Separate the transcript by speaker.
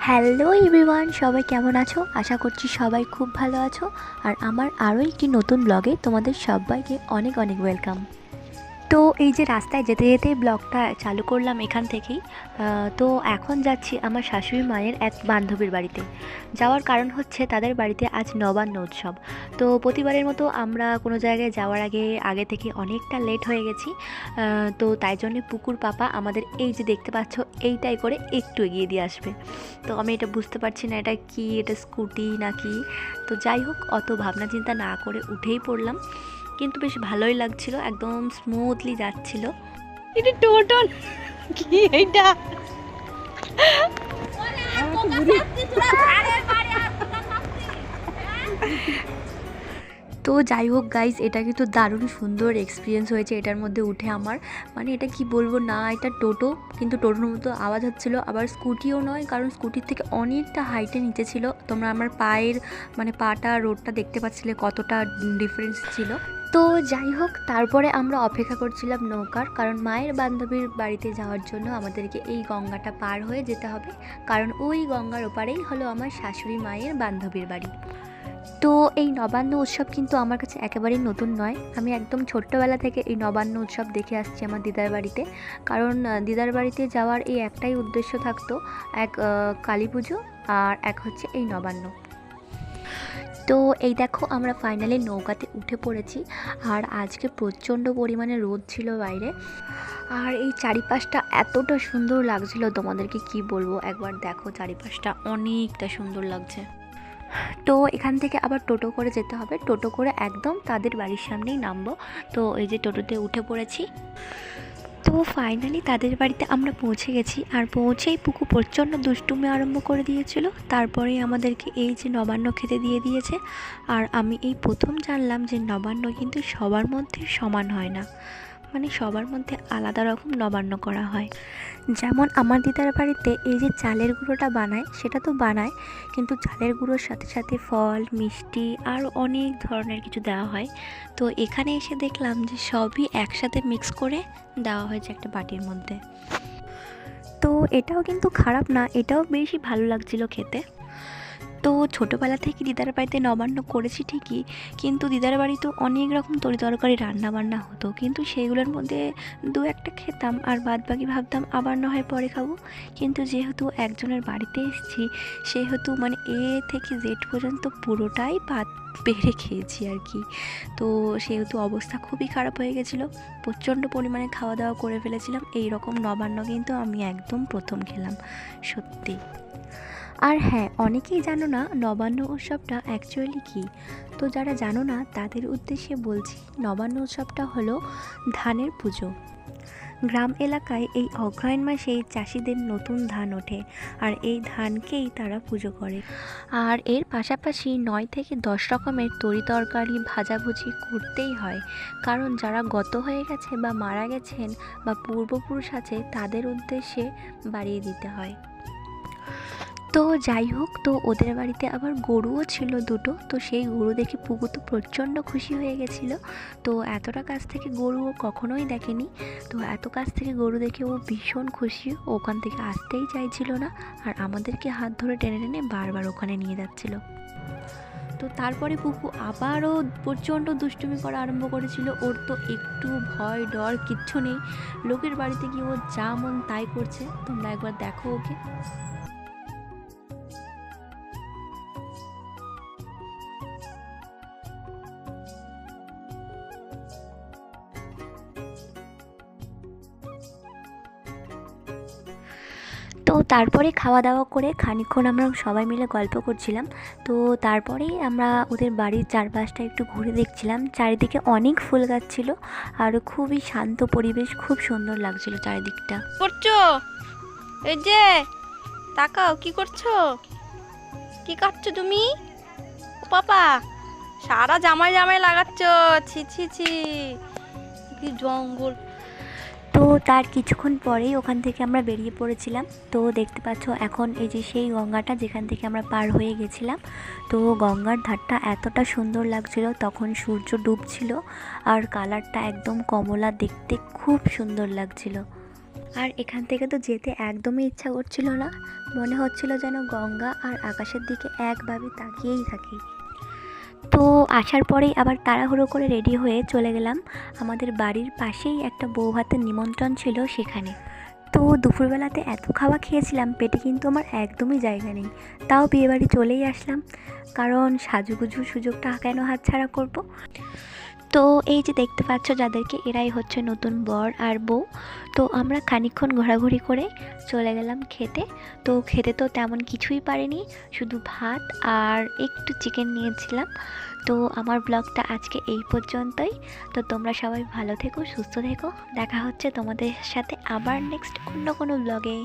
Speaker 1: Hello everyone সবাই কেমন আছো? আশা করছি সবাই খুব ভালো আছো। আর আমার আরও একটি নতুন ব্লগে তোমাদের সবাইকে অনেক অনেক ওয়েলকাম তো এই যে রাস্তায় যেতে যেতে ব্লগটা চালু করলাম এখান থেকেই তো এখন যাচ্ছি আমার শাশুড়ি মায়ের এক বান্ধবীর বাড়িতে। যাওয়ার কারণ হচ্ছে তাদের বাড়িতে আজ নবান্ন উৎসব। তো প্রতিবারের মতো আমরা কোনো জায়গায় যাওয়ার আগে আগে থেকে অনেকটা লেট হয়ে গেছি তো তাই জন্য পুকুর পাপা আমাদের এই যে দেখতে পাচ্ছ, এইটাই করে একটু এগিয়ে দিয়ে আসবে। তো আমি এটা বুঝতে পারছি না, এটা কি, এটা স্কুটি নাকি? তো যাই হোক, অত ভাবনা চিন্তা না করে উঠেই পড়লাম। কিন্তু বেশ ভালোই লাগছিল একদম স্মুথলি যাচ্ছিল।
Speaker 2: এটা টোটন কি এটা?
Speaker 1: তো যাই হোক গাইজ এটা কিন্তু দারুণ সুন্দর এক্সপিরিয়েন্স হয়েছে এটার মধ্যে উঠে আমার। মানে এটা কি বলব? না, এটা টোটো, কিন্তু টোটোর মতো আওয়াজ হচ্ছিল। আবার স্কুটিও নয়, কারণ স্কুটির থেকে অনেকটা হাইটে নিচে ছিল। তোমরা আমার পায়ের মানে পাটা, রোডটা দেখতে পাচ্ছিলে কতটা ডিফারেন্স ছিল। তো যাই হোক, তারপরে আমরা অপেক্ষা করছিলাম নৌকার, কারণ মায়ের বান্ধবীর বাড়িতে যাওয়ার জন্য আমাদেরকে এই গঙ্গাটা পার হয়ে যেতে হবে। কারণ ওই গঙ্গার ওপারেই হলো আমার শাশুড়ি মায়ের বান্ধবীর বাড়ি। তো এই নবান্ন উৎসব কিন্তু আমার কাছে একেবারেই নতুন নয়। আমি একদম ছোট্টবেলা থেকে এই নবান্ন উৎসব দেখে আসছি আমার দিদার বাড়িতে। কারণ দিদার বাড়িতে যাওয়ার এই একটাই উদ্দেশ্য থাকতো, এক কালী পুজো আর এক হচ্ছে এই নবান্ন। তো এই দেখো আমরা ফাইনালি নৌকাতে উঠে পড়েছি, আর আজকে প্রচণ্ড পরিমাণে রোদ ছিল বাইরে। আর এই চারিপাশটা এতটা সুন্দর লাগছিল, তোমাদেরকে কি বলব? একবার দেখো চারিপাশটা, অনেকটা সুন্দর লাগছে। তো এখান থেকে আবার টোটো করে যেতে হবে। টোটো করে একদম তাদের বাড়ির সামনেই নামবো। তো এই যে টোটোতে উঠে পড়েছি। তো ফাইনালি তাদের বাড়িতে আমরা পৌঁছে গেছি। আর পৌঁছেই পুকু প্রচণ্ড দুষ্টুমি আরম্ভ করে দিয়েছিল। তারপরেই আমাদেরকে এই যে নবান্ন খেতে দিয়ে দিয়েছে। আর আমি এই প্রথম জানলাম যে নবান্ন কিন্তু সবার মধ্যে সমান হয় না। মানে সবার মধ্যে আলাদা রকম নবান্ন করা হয়। যেমন আমার দিদার বাড়িতে এই যে চালের গুঁড়োটা বানায়, সেটা তো বানায়, কিন্তু চালের গুঁড়োর সাথে সাথে ফল, মিষ্টি আর অনেক ধরনের কিছু দেওয়া হয়। তো এখানে এসে দেখলাম যে সবই একসাথে মিক্স করে দেওয়া হয়েছে একটা বাটির মধ্যে। তো এটাও কিন্তু খারাপ না, এটাও বেশি ভালো লাগছিল খেতে। তো ছোটোবেলা থেকে দিদার বাড়িতে নবান্ন করেছি ঠিকই, কিন্তু দিদার বাড়িতেও অনেক রকম তরি তরকারি রান্না বান্না হতো। কিন্তু সেইগুলোর মধ্যে দু একটা খেতাম আর বাদ বাকি ভাবতাম আবার না হয় পরে খাব। কিন্তু যেহেতু একজনের বাড়িতে এসেছি, সেহেতু মানে এ থেকে জেড পর্যন্ত পুরোটাই পাত পেরে খেয়েছি আর কি। তো সেহেতু অবস্থা খুবই খারাপ হয়ে গেছিল। প্রচণ্ড পরিমাণে খাওয়া দাওয়া করে ফেলেছিলাম। এই রকম নবান্ন কিন্তু আমি একদম প্রথম খেলাম। সত্যি। আর হ্যাঁ অনেকেই জানো না নবান্ন উৎসবটা অ্যাকচুয়ালি কী? তো যারা জানো না, তাদের উদ্দেশ্যে বলছি নবান্ন উৎসবটা হলো ধানের পুজো। গ্রাম এলাকায় এই অগ্রহায়ণ মাসে চাষিদের নতুন ধান ওঠে আর এই ধানকেই তারা পুজো করে। আর এর পাশাপাশি নয় থেকে দশ রকমের তরি তরকারি, ভাজাভুজি করতেই হয়। কারণ যারা গত হয়ে গেছে বা মারা গেছেন বা পূর্বপুরুষ আছে, তাদের উদ্দেশ্যে বাড়িয়ে দিতে হয়। তো যাই হোক, তো ওদের বাড়িতে আবার গরুও ছিল দুটো। তো সেই গরু দেখে পুকু তো প্রচণ্ড খুশি হয়ে গেছিল। তো এতটা কাছ থেকে গরু ও কখনোই দেখেনি। তো এত কাছ থেকে গরু দেখে ও ভীষণ খুশি। ওখান থেকে আসতেই চাইছিল না। আর আমাদেরকে হাত ধরে টেনে টেনে বারবার ওখানে নিয়ে যাচ্ছিল। তো তারপরে পুকু আবারও প্রচণ্ড দুষ্টুমি করা আরম্ভ করেছিল। ওর তো একটু ভয় ডর কিচ্ছু নেই। লোকের বাড়িতে গিয়ে ও যা মন তাই করছে। তোমরা একবার দেখো ওকে। তারপরে খাওয়া দাওয়া করে খানিকক্ষণ আমরা সবাই মিলে গল্প করছিলাম। তো তারপরেই আমরা ওদের বাড়ির চারপাশটা একটু ঘুরে দেখছিলাম। চারিদিকে অনেক ফুল গাছ ছিল আর খুবই শান্ত পরিবেশ, খুব সুন্দর লাগছিল চারিদিকটা।
Speaker 2: করছ? এই যে, তাকাও, কি করছ? কি কাটছো তুমি? পাপা সারা জামাই জামাই লাগাচ্ছ। ছি ছি ছি। কি জঙ্গল।
Speaker 1: তো তার কিছুক্ষণ পরেই ওখান থেকে আমরা বেরিয়ে পড়েছিলাম। তো দেখতে পাচ্ছ এখন এই যে সেই গঙ্গাটা যেখান থেকে আমরা পার হয়ে গেছিলাম, তো গঙ্গার ধারটা এতটা সুন্দর লাগছিল, তখন সূর্য ডুবছিল আর কালারটা একদম কমলা দেখতে খুব সুন্দর লাগছিল। আর এখান থেকে তো যেতে একদমই ইচ্ছা করছিল না। মনে হচ্ছিল যেন গঙ্গা আর আকাশের দিকে একভাবে তাকিয়েই থাকি। তো আসার পরেই আবার তাড়াহুড়ো করে রেডি হয়ে চলে গেলাম। আমাদের বাড়ির পাশেই একটা বউ ভাতের নিমন্ত্রণ ছিল সেখানে। তো দুপুরবেলাতে এত খাওয়া খেয়েছিলাম, পেটে কিন্তু আমার একদমই জায়গা নেই। তাও বিয়েবাড়ি চলেই আসলাম, কারণ সাজুগুজুর সুযোগটা কেন হাতছাড়া করব? তো এই যে দেখতে পাচ্ছ যাদেরকে এরাই হচ্ছে নতুন বর আর বউ, তো আমরা খানিকক্ষণ ঘোরাঘুরি করে চলে গেলাম খেতে। তো খেতে তো তেমন কিছুই পারিনি, শুধু ভাত আর একটু চিকেন নিয়েছিলাম। তো আমার ব্লগটা আজকে এই পর্যন্তই। তো তোমরা সবাই ভালো থেকো, সুস্থ থেকো। দেখা হচ্ছে তোমাদের সাথে আবার নেক্সট অন্য কোনো ব্লগে